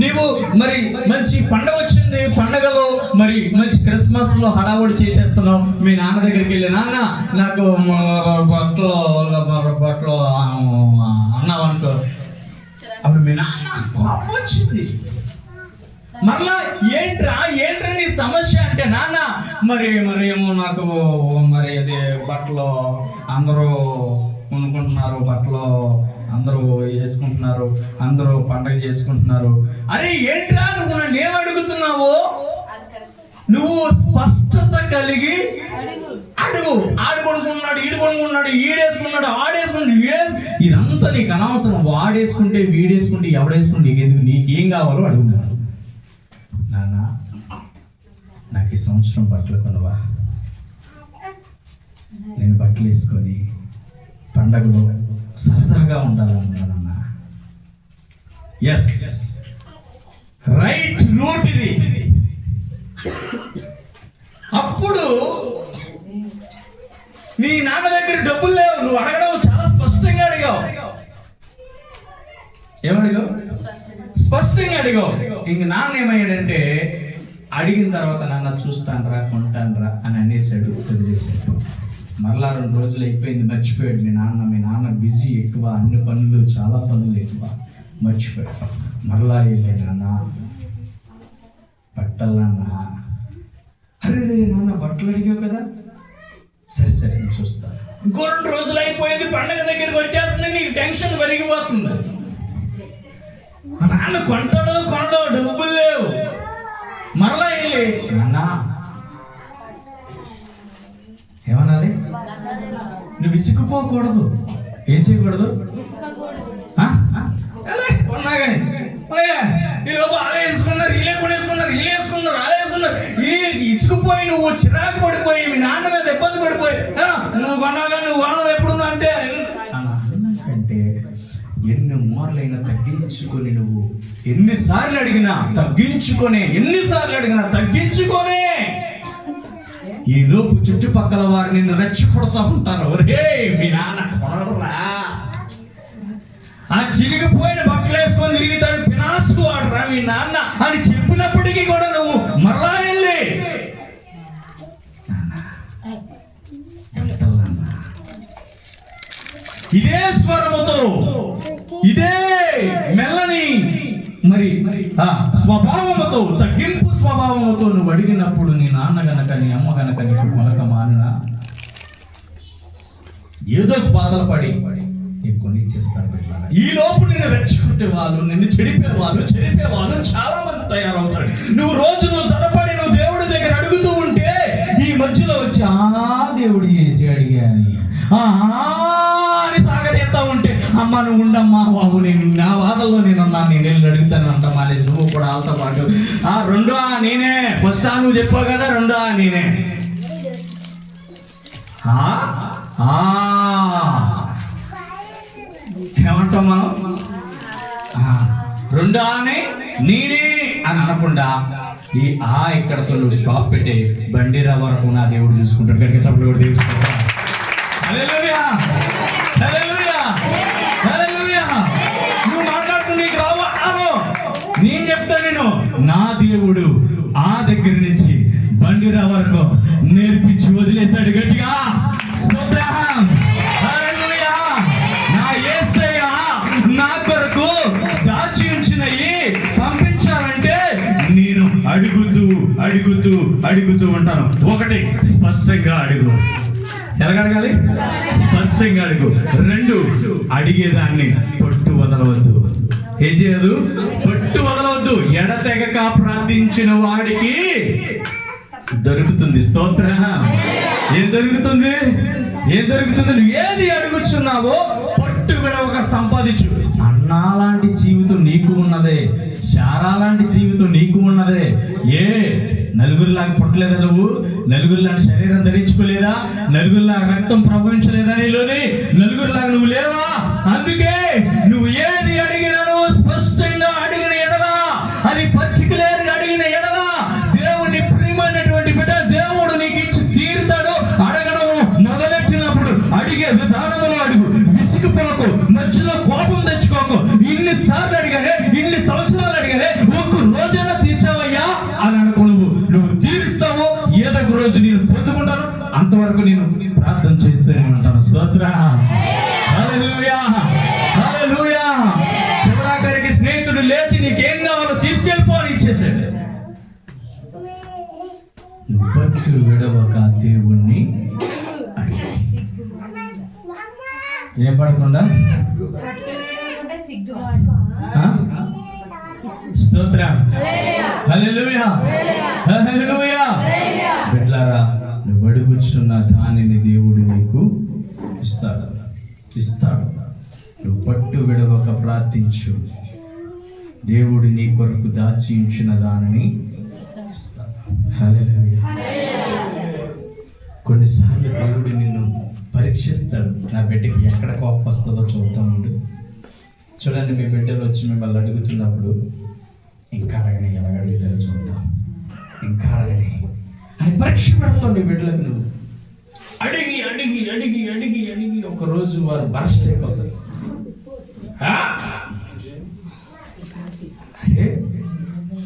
నీవు మరి మంచి పండగ వచ్చింది పండగలో మరి మంచి క్రిస్మస్లో హడావుడి చేసేస్తున్నావు. మీ నాన్న దగ్గరికి వెళ్ళి నాన్న నాకు బట్టలు బట్టలు అన్నావు అనుకో అప్పుడు మీ నాన్న కోపం వచ్చింది. మరలా ఏంట్రా ఏంట్రా నీ సమస్య? అంటే నాన్న మరి మరి ఏమో నాకు మరి అది బట్టలు అందరూ కొనుక్కుంటున్నారు బట్టలు అందరూ వేసుకుంటున్నారు అందరూ పండగ చేసుకుంటున్నారు. అరే ఏంట్రా నువ్వు నన్ను ఏం అడుగుతున్నావు? నువ్వు స్పష్టత కలిగి అడుగు. ఆడు కొనుక్కున్నాడు ఈడు కొనుక్కున్నాడు ఈడేసుకున్నాడు ఆడేసుకున్నాడు ఈడేసు ఇదంతా నీకు అనవసరం. వాడేసుకుంటే వీడేసుకుంటే ఎవడేసుకుంటే నీకెందుకు నీకేం కావాలో అడుగున్నాడు నాన్న. నాకు ఈ సంవత్సరం బట్టలు కొనవా? నేను బట్టలు వేసుకొని పండగలో సరదాగా ఉండాలన్నానన్న ఎస్ రైట్ రూట్ ఇది అప్పుడు నీ నాన్న దగ్గర డబ్బులు లేవు. నువ్వు అడగడం చాలా స్పష్టంగా అడిగావు. ఏమడిగావు? స్పష్టంగా అడిగావు. ఇంక నాన్న ఏమయ్యాడంటే అడిగిన తర్వాత నాన్న చూస్తాను రా కొంటాను రా అని అనేసాడు వదిలేసాడు. మరలా రెండు రోజులు అయిపోయింది మర్చిపోయాడు. మీ నాన్న మీ నాన్న బిజీ ఎక్కువ అన్ని పనులు చాలా పనులు ఎక్కువ. మర్చిపోయాడు. మరలా వెళ్ళే నాన్న. బట్టలు అరే రే నాన్న బట్టలు అడిగావు కదా? సరే సరే నేను చూస్తాను ఇంకో రెండు రోజులు అయిపోయింది పండగ దగ్గరికి వచ్చేస్తుంది నీకు టెన్షన్ పెరిగిపోతుంది. మా నాన్న కొంటాడు కొనడో డబ్బులు లేవు. మరలా వెళ్ళి నాన్న ఏమనాలి నువ్వు విసుకుపోకూడదు ఏం చేయకూడదు? ఆ? కొన్నా కానీ ఈ లోపు అలా వేసుకున్నారు ఇలా కొనేసుకున్నారు ఇలా వేసుకున్నారు అలా వేసుకున్నారు. ఈ ఇసుకుపోయి నువ్వు చిరాకు పడిపోయి మీ నాన్న మీద ఇబ్బంది పడిపోయి ఆ, నువ్వు కొన్నాగా నువ్వు కొనవు ఎప్పుడు అంతే. అంటే ఎన్ని మూరలైనా తగ్గించుకొని నువ్వు ఎన్నిసార్లు అడిగినా తగ్గించుకొని ఎన్నిసార్లు అడిగినా తగ్గించుకొని ఈ లోపు చుట్టుపక్కల వారు నిన్ను రెచ్చగొడతా ఉంటారు. ఒరే మీ నాన్న కొనడురా ఆ చిరిగిపోయిన బట్టలు వేసుకొని తిరిగితాడు పినాసుకు వాడురా మీ నాన్న అని చెప్పినప్పటికీ కూడా నువ్వు మరలా వెళ్ళి. ఇదే స్వరముతో ఇదే మెల్లని మరి ఆ స్వభావముతో తగ్గింపు స్వభావంతో నువ్వు అడిగినప్పుడు నీ నాన్న గనక నీ అమ్మ గనక నీకు మొలక మానునా ఏదో బాధలు పడి నీకు కొన్ని ఇచ్చేస్తారు ఈ లోపు నిన్ను రెచ్చుకుంటే వాళ్ళు నిన్ను చెడిపే వాళ్ళు చెడిపే వాళ్ళు చాలా మంది తయారవుతారు. నువ్వు రోజులు తరబడి నువ్వు దేవుడి దగ్గర అడుగుతూ ఉంటే ఈ మధ్యలో వచ్చి ఆ దేవుడు చేసి అడిగాని ఆ అని అమ్మ నువ్వు ఉండమ్మా బాబు నేను నా బాధల్లో నేను ఉన్నాను నేను వెళ్ళి అడుగుతాను అంట మానేసి నువ్వు కూడా వాళ్ళతో పాటు. ఆ రెండో ఆ నేనే. ఫస్ట్ ఆ నువ్వు చెప్పావు కదా రెండో ఆ నేనే. ఆ? ఏమంటాం మనం? రెండు ఆనే నేనే అని అనకుండా ఈ ఆ ఇక్కడతో నువ్వు స్టాప్ పెట్టి బండిరా వరకు నా దేవుడు చూసుకుంటాడు. కనుక చప్పుడు కూడా దేవుడు చూసుకుంటాడు. బండిరా వరకు నేర్పించి వదిలేశాడు గట్టిగా. స్తోత్రం! నా యేసయ్య నా కొరకు దాచి ఉంచినవి పంపించాలంటే నేను అడుగుతూ అడుగుతూ అడుగుతూ ఉంటాను. ఒకటి స్పష్టంగా అడుగు. ఎలాగడగాలి స్పష్టంగా అడుగు. రెండు అడిగేదాన్ని పట్టు వదలవద్దు. ఏం చేయదు? పట్టు వదలవద్దు. ఎడతెగక ప్రార్థించిన వాడికి దొరుకుతుంది. స్తోత్ర. ఏం దొరుకుతుంది? ఏం దొరుకుతుంది? నువ్వు ఏది అడుగుచున్నావో పట్టు విడవక సంపాదించు. అన్నా లాంటి జీవితం నీకు ఉన్నదే. శారా లాంటి జీవితం నీకు ఉన్నదే. ఏ నలుగురిలాగా పుట్టలేదా నువ్వు? నలుగురిలాంటి శరీరం ధరించుకోలేదా? నలుగురిలాగా రక్తం ప్రవహించలేదా నీలోని? నలుగురిలాగా నేను పొందుకుంటాను. అంతవరకు నేను ప్రార్థన చేస్తూనే ఉంటాను. స్తోత్ర. స్నేహితుడు లేచి నీకేం కావాలో తీసుకెళ్ళిపో అని ఇచ్చేసాడు బచ్చు విడవక దేవుణ్ణి ఏం పడకుండా? స్తోత్ర. హల్లెలూయా. హల్లెలూయా. బిడ్లారా నువ్వు అడుగుచున్న దానిని దేవుడు నీకు ఇస్తాడు. ఇస్తాడు. నువ్వు పట్టు విడవక ప్రార్థించు. దేవుడు నీ కొరకు దాచి ఉంచిన దానిని ఇస్తాడు. కొన్నిసార్లు దేవుడు నిన్ను పరీక్షిస్తాడు. నా బిడ్డకి ఎక్కడ కోపం వస్తుందో చూద్దాం ఉండు. చూడండి మీ బిడ్డలు వచ్చి మిమ్మల్ని అడుగుతున్నప్పుడు ఇంకా అడగని ఎలాగడిగారు చూద్దాం. ఇంకా అడగని అని పరీక్ష పెడుతుంది బిడ్డలకు నువ్వు. అడిగి అడిగి అడిగి అడిగి అడిగి ఒకరోజు వారు బరస్ట్ అయిపోతారు.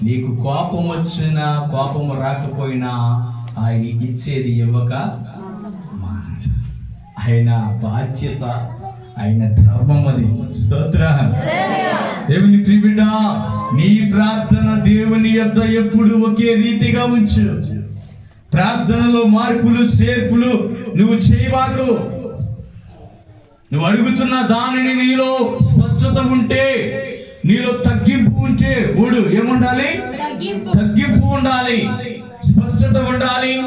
నీకు కోపం వచ్చినా కోపం రాకపోయినా ఆయన ఇచ్చేది ఇవ్వక మానడు. ఆయన బాధ్యత ఆయన ధర్మం అది. స్తోత్ర. దేవుని ప్రిబిడ్డ నీ ప్రార్థన దేవుని యొద్ద ఎప్పుడు ఒకే రీతిగా ఉంచు. ప్రార్థనలో మార్పులు చేర్పులు నువ్వు చేయవాకు నువ్వు అడుగుతున్న దానిని నీలో స్పష్టత ఉంటే నీలో తగ్గింపు ఉంటే ఊడు ఏముండాలి? తగ్గింపు. ఉండాలి. స్పష్టత ఉండాలి.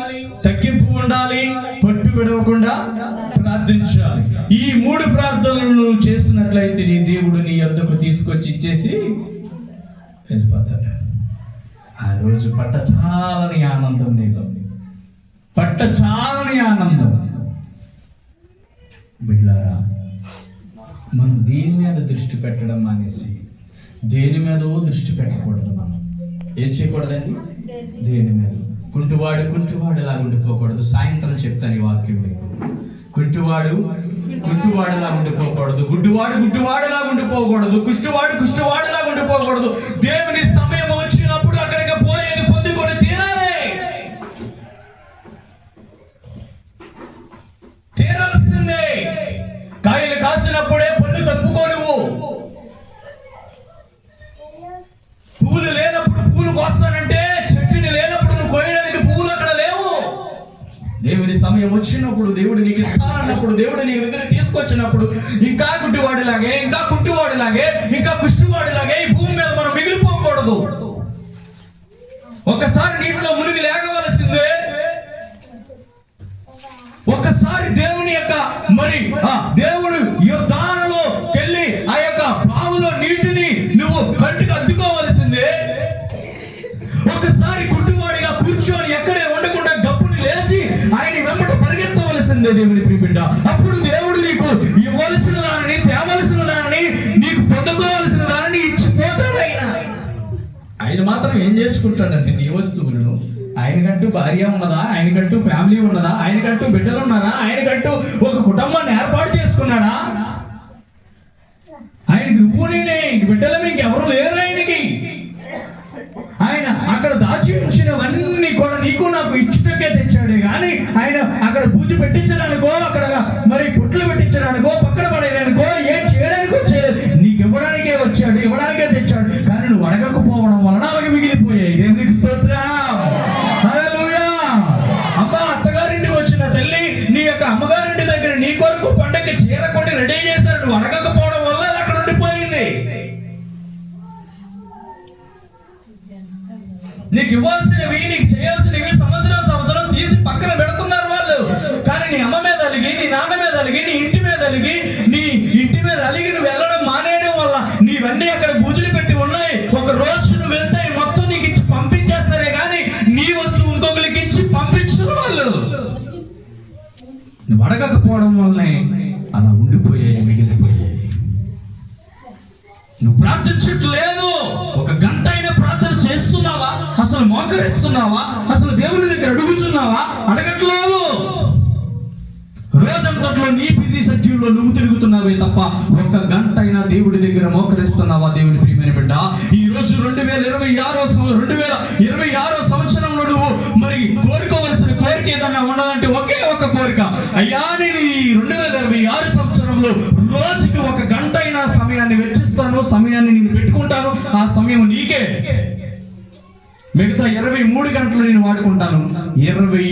తగ్గింపు ఉండాలి. పట్టు విడవకుండా ప్రార్థించాలి. ఈ మూడు ప్రార్థనలు నువ్వు చేసినట్లయితే నీ దేవుడు నీ యొద్దకు తీసుకొచ్చి ఇచ్చేసి వెళ్ళిపోతాడు. ఆ రోజు పట్ట చాలని ఆనందం నీలో పట్టచాలని ఆనందం. బిడ్డారా మనం దేని మీద దృష్టి పెట్టడం మానేసి దేని మీదో దృష్టి పెట్టకూడదు మనం. ఏం చేయకూడదండి? దేని మీద? కుంటువాడు కుంటువాడు ఇలా ఉండిపోకూడదు. సాయంత్రం చెప్తాను ఈ వాక్యం మీకు. కుంటువాడు గుడ్డువాడులా ఉండిపోకూడదు. గుడ్డువాడు గుడ్డువాడులా ఉండిపోకూడదు. కుష్టివాడు కుష్టివాడులా ఉండిపోకూడదు. దేవుని సమయం వచ్చినప్పుడు ఇంకా గుడ్డివాడిలాగే ఇంకా కుట్టివాడిలాగే ఇంకా కుష్టివాడిలాగే ఈ భూమి మీద మనం మిగిలిపోకూడదు. ఒకసారి నీటిలో మునిగి లేగవలసిందే. ఒకసారి దేవుని యొక్క మరి ఆ మాత్రం ఏం చేసుకుంటాడంటే నీ వస్తువులను? ఆయనకంటూ భార్య ఉన్నదా? ఆయనకంటూ ఫ్యామిలీ ఉన్నదా? ఆయనకంటూ బిడ్డలు ఉన్నారా? ఆయనకంటూ ఒక కుటుంబాన్ని ఏర్పాటు చేసుకున్నాడా? ఆయనకి నువ్వు నేనే బిడ్డలు మీకు ఎవరు లేరు ఆయనకి. ఆయన అక్కడ దాచి ఉంచినవన్నీ కూడా నీకు నాకు ఇచ్చుటకే తెచ్చాడే. కానీ ఆయన అక్కడ పూజ పెట్టించడానికో అక్కడ మరి పుట్లు పెట్టించడానికో పక్కన చేస్తున్నావా? అసలు మోకరిస్తున్నావా? అసలు దేవుని దగ్గర అడుగుచున్నావా? అడగట్లేదు. రోజంతట్లో నీ బిజీ షెడ్యూల్లో నువ్వు తిరుగుతున్నావే తప్ప ఒక్క గంట అయినా దేవుడి దగ్గర మోకరిస్తున్నావా దేవుని ప్రియమైన బిడ్డ? ఈ రోజు రెండు వేల ఇరవై ఆరో రెండు వేల ఇరవై ఆరో సంవత్సరంలో నువ్వు మరి కోరుకోవలసిన కోరిక ఏదన్నా ఉన్నదంటే ఒకే ఒక కోరిక. అయ్యా నేను ఈ రెండు వేల ఇరవై ఆరు సంవత్సరంలో రోజుకి ఒక గంట అయినా సమయాన్ని వెచ్చిస్తాను సమయాన్ని నేను పెట్టుకుంటాను. ఆ సమయం నీకే. మిగతా ఇరవై మూడు గంటలు నేను వాడుకుంటాను. ఇరవై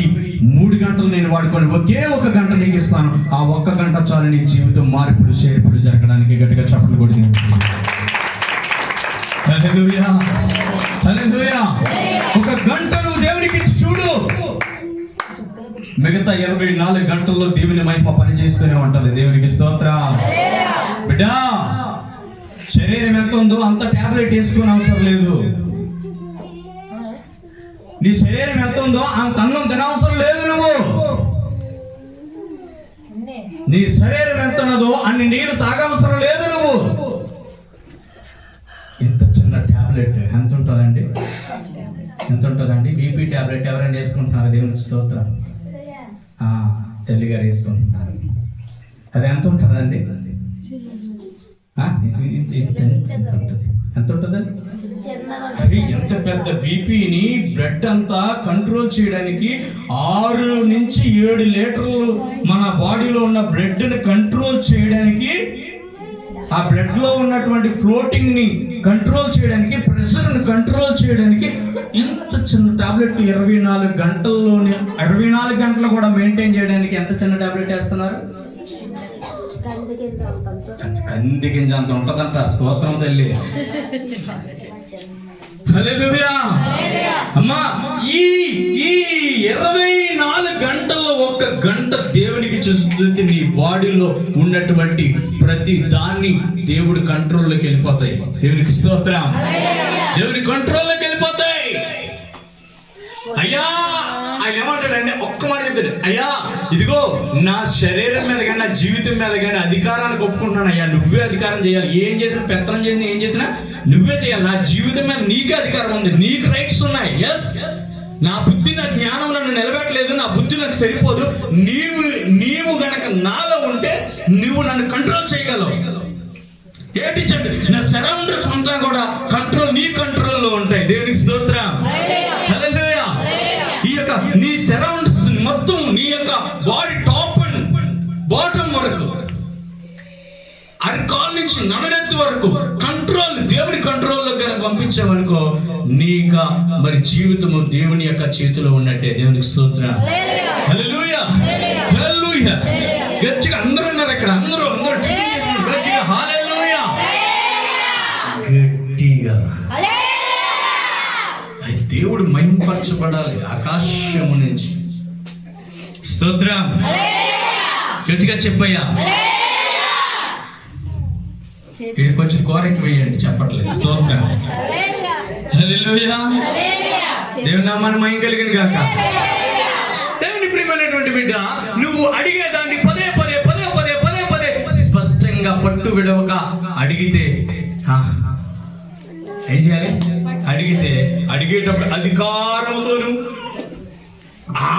మూడు గంటలు నేను వాడుకొని ఒకే ఒక గంట నీకు ఇస్తాను. ఆ ఒక్క గంట చాలు నీ జీవితం మార్పులు చేర్పులు జరగడానికి గట్టిగా చప్పట్లు కొడి ఒక గంట నువ్వు దేవునికి ఇచ్చి చూడు. మిగతా ఇరవై నాలుగు గంటల్లో దేవుని మహిమ పనిచేస్తూనే ఉంటది. దేవునికి స్తోత్ర. బిడ్డా శరీరం ఎంత ఉందో అంత టాబ్లెట్ వేసుకునే అవసరం లేదు. నీ శరీరం ఎంత ఉందో అంత అన్నం తినవసరం లేదు నువ్వు నీ శరీరం ఎంత ఉన్నదో అన్ని నీరు తాగవసరం లేదు నువ్వు ఇంత చిన్న టాబ్లెట్ ఎంత ఉంటుందండి ఎంత ఉంటుందండి బీపీ టాబ్లెట్ ఎవరైనా వేసుకుంటున్నారు దేవునికి స్తోత్రం ఆ, తల్లి గారు వేసుకుంటున్నారు అది ఎంత ఉంటుందండి ఉంటుంది ఎంత ఉంటుంది అది ఎంత పెద్ద బీపీని బ్లడ్ అంతా కంట్రోల్ చేయడానికి ఆరు నుంచి ఏడు లీటర్లు మన బాడీలో ఉన్న బ్లడ్ని కంట్రోల్ చేయడానికి ఆ బ్లడ్లో ఉన్నటువంటి ఫ్లోటింగ్ని కంట్రోల్ చేయడానికి ప్రెషర్ని కంట్రోల్ చేయడానికి ఇంత చిన్న టాబ్లెట్ ఇరవై నాలుగు గంటల్లోనే ఇరవై నాలుగు గంటలు కూడా మెయింటైన్ చేయడానికి ఎంత చిన్న టాబ్లెట్ వేస్తున్నారు? కంది గింజ అంత ఉంటదంట. స్తోత్రం తల్లి. హల్లెలూయా. అమ్మా ఈ ఈ ఇరవై నాలుగు గంటల్లో ఒక్క గంట దేవునికి చూస్తుంది నీ బాడీలో ఉన్నటువంటి ప్రతి దాన్ని దేవుడి కంట్రోల్లోకి వెళ్ళిపోతాయి. దేవునికి స్తోత్రం. దేవుని కంట్రోల్లోకి వెళ్ళిపోతాయి. అయ్యా ఆయన ఏమంటాడంటే ఒక్క మాట చెప్తాడు అయ్యా ఇదిగో నా శరీరం మీద కానీ నా జీవితం మీద కానీ అధికారాన్ని ఒప్పుకుంటున్నాను అయ్యా. నువ్వే అధికారం చేయాలి. ఏం చేసినా పెత్తనం చేసినా ఏం చేసినా నువ్వే చేయాలి. నా జీవితం మీద నీకే అధికారం ఉంది. నీకు రైట్స్ ఉన్నాయి. ఎస్ నా బుద్ధి నా జ్ఞానం నన్ను నిలబెట్టలేదు. నా బుద్ధి నాకు సరిపోదు. నీవు నీవు గనక నాలో ఉంటే నువ్వు నన్ను కంట్రోల్ చేయగలవు. ఏంటి చెప్పండి నా సరౌండర్స్ అంతా కూడా కంట్రోల్ నీ కంట్రోల్ మొత్తం నీ యొక్క బాడీ టాప్ అండ్ బాటమ్ వరకు. అరికాల్ నుంచి నడనెత్తి వరకు కంట్రోల్ దేవుని కంట్రోల్లో కనుక పంపించావనుకో నీక మరి జీవితము దేవుని యొక్క చేతిలో ఉన్నట్టే. దేవునికి స్తోత్రం. హల్లెలూయా. హల్లెలూయా. గట్టిగా అందరూ ఉన్నారు ఇక్కడ. అందరూ అందరూ. గట్టిగా హల్లెలూయా. గట్టిగా. దేవుడు మహింపరచబడాలి ఆకాశము నుంచి. స్తోత్రం. గట్టిగా చెప్పయ్యా. ఇది కొంచెం కోరిక వేయండి చెప్పట్లేదు. స్తోత్రం. దేవుని నామాన్ని మయం కలిగిన కాక దేవుని ప్రియమైనటువంటి బిడ్డ నువ్వు అడిగే దాన్ని పదే పదే పదే పదే పదే పదే స్పష్టంగా పట్టు విడవక అడిగితే ఏం చేయాలి? అడిగితే అడిగేటప్పుడు అధికారముతోను ఆ